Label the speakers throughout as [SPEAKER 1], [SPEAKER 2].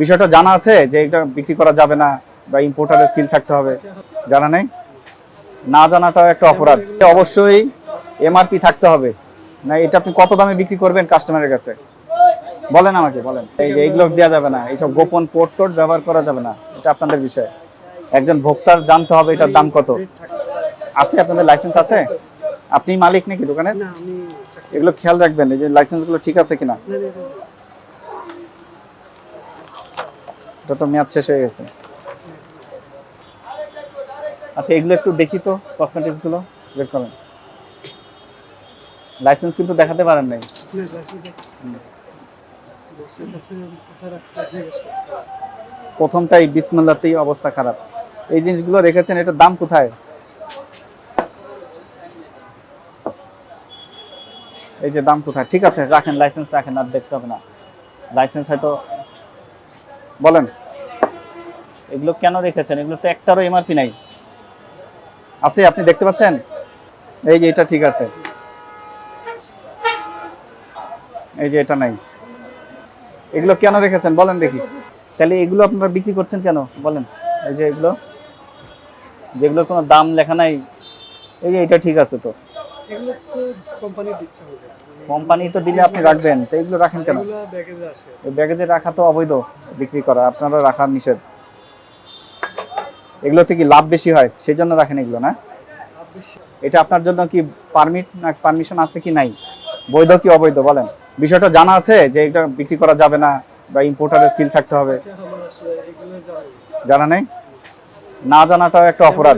[SPEAKER 1] বিষয়টা জানা আছে যে এটা বিক্রি করা যাবে না বা ইম্পোর্টারের সিল থাকতে হবে। জানা নেই? না জানাটাও একটা অপরাধ। অবশ্যই এমআরপি থাকতে হবে। না এটা আপনি কত দামে বিক্রি করবেন কাস্টমারের কাছে? বলেন আমাকে বলেন। এই যে এইগুলো দেওয়া যাবে না। এইসব গোপন কোড টোড ব্যবহার করা যাবে না। এটা আপনাদের বিষয়। একজন ভোক্তার জানতে হবে এটার দাম কত। আছে আপনাদের লাইসেন্স আছে? আপনি মালিক নাকি দোকানের? এগুলো খেয়াল রাখবেন এই যে লাইসেন্সগুলো ঠিক আছে কিনা
[SPEAKER 2] না, না, না,
[SPEAKER 1] এটা তো মেয়াদ শেষ হয়ে গেছে। আচ্ছা এগুলো একটু দেখি তো কসমেটিক্সগুলো বের করেন লাইসেন্স কিন্তু দেখাতে পারেন নাই। প্রথমটাই বিসমিল্লাতেই অবস্থা খারাপ। এই জিনিসগুলো রেখেছেন, এটার দাম কোথায়? এই যে দাম কোথায়? ঠিক আছে, রাখেন লাইসেন্স রাখেন, আর দেখতে হবে না। লাইসেন্স হয়তো বলেন। এগুলো কেন রেখেছেন? এগুলো তো একটারও এমআরপি নাই। আছে আপনি দেখতে পাচ্ছেন? এই যে এটা ঠিক আছে। এই যে এটা নাই। এগুলো কেন রেখেছেন? বলেন দেখি। তাহলে এগুলো আপনারা বিক্রি করছেন কেন? বলেন। এই যে এগুলো। যেগুলোর কোনো দাম লেখা নাই। এই যে এটা ঠিক আছে তো।
[SPEAKER 2] এগুলো তো কোম্পানি দিচ্ছে
[SPEAKER 1] কোম্পানি তো দিলে আপনি রাখবেন তো এগুলো রাখেন কেন?
[SPEAKER 2] এগুলো ব্যাগেজে আসে।
[SPEAKER 1] ব্যাগেজে রাখা তো অবৈধ বিক্রি করা আপনারা রাখা নিষেধ। এগুলোতে কি লাভ বেশি হয়? সেই জন্য রাখেন এগুলো না? এটা আপনার জন্য কি পারমিট না পারমিশন আছে কি নাই? বৈধ কি অবৈধ বলেন। বিষয়টা জানা আছে যে এটা বিক্রি করা যাবে না বা ইম্পোর্টারের সিল থাকতে হবে।
[SPEAKER 2] জানা
[SPEAKER 1] নেই। না জানাটাও একটা অপরাধ।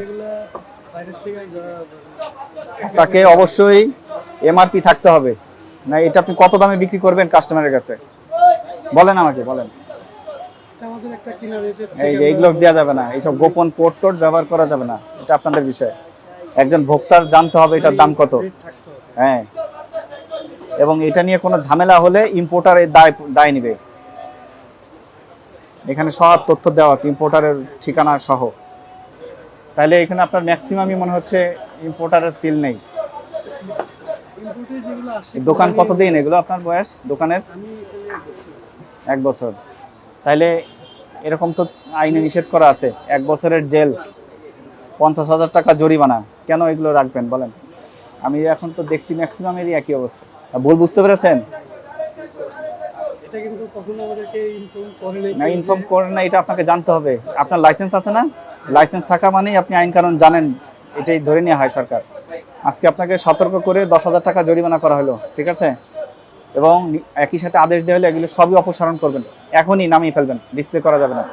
[SPEAKER 1] আপনাকে অবশ্যই এমআরপি থাকতে হবে। না এটা আপনি কত দামে বিক্রি করবেন কাস্টমারের কাছে? বলেন আমাকে বলেন। এই এইগুলো দেওয়া যাবে না এইসব গোপন কোড টোড ব্যবহার করা যাবে না এটা আপনাদের বিষয়। একজন ভোক্তার জানতে হবে এটার দাম কত। হ্যাঁ। এবং এটা নিয়ে কোনো ঝামেলা হলে ইম্পোর্টার এর দায় দায় নিবে। এখানে সব তথ্য দেওয়া আছে ইম্পোর্টারের ঠিকানা সহ। তাহলে এখানে আপনার ম্যাক্সিমামই মনে হচ্ছে ইম্পোর্টারের সিল নেই। দোকান কতদিন? এগুলো আপনার বয়স দোকানের। এক বছর। তাইলে এরকম তো আইনে নিষেধ করা আছে। এক বছরের জেল পঞ্চাশ হাজার টাকা জরিমানা। কেন এগুলো রাখবেন বলেন? আমি এখন তো দেখছি ম্যাক্সিমামেরই একই অবস্থা। ভুল বুঝতে পেরেছেন?
[SPEAKER 2] এটা কিন্তু কখনো আমাদেরকে ইনফর্ম করে
[SPEAKER 1] না ইনফর্ম করেন না এটা আপনাকে জানতে হবে। আপনার লাইসেন্স আছে না? লাইসেন্স থাকা মানেই আপনি আইন কানুন জানেন। এটাই ধরে নেওয়া হয় সরকার। আজকে আপনাকে সতর্ক করে দশ হাজার টাকা জরিমানা করা হলো, ঠিক আছে? এবং একই সাথে আদেশ দেওয়া হলে, এগুলো সবই অপসারণ করবেন। এখনই নামিয়ে ফেলবেন ডিসপ্লে করা যাবে না।